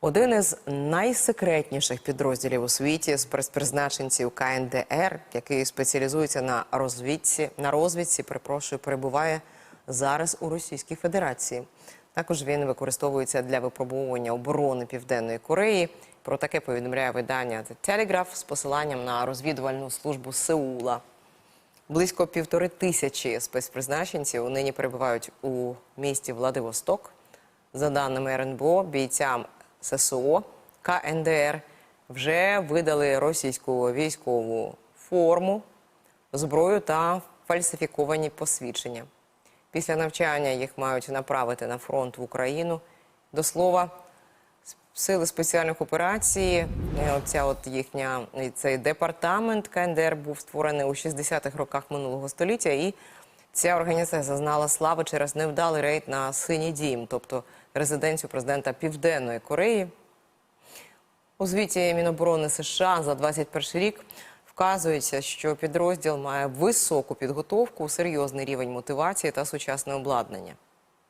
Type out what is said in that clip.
Один із найсекретніших підрозділів у світі спецпризначенців КНДР, який спеціалізується на розвідці, на розвідці, перепрошую, перебуває зараз у Російській Федерації. Також він використовується для випробовування оборони Південної Кореї. Про таке повідомляє видання The Telegraph з посиланням на розвідувальну службу Сеула. Близько півтори тисячі спецпризначенців нині перебувають у місті Владивосток. За даними РНБО, бійцям ССО КНДР вже видали російську військову форму, зброю та фальсифіковані посвідчення. Після навчання їх мають направити на фронт в Україну. До слова, сили спеціальних операцій, е, оця от їхня цей департамент КНДР був створений у 60-х роках минулого століття, і ця організація зазнала слави через невдалий рейд на Синій Дім, тобто резиденцію президента Південної Кореї. У звіті Міноборони США за 21 рік вказується, що підрозділ має високу підготовку, серйозний рівень мотивації та сучасне обладнання.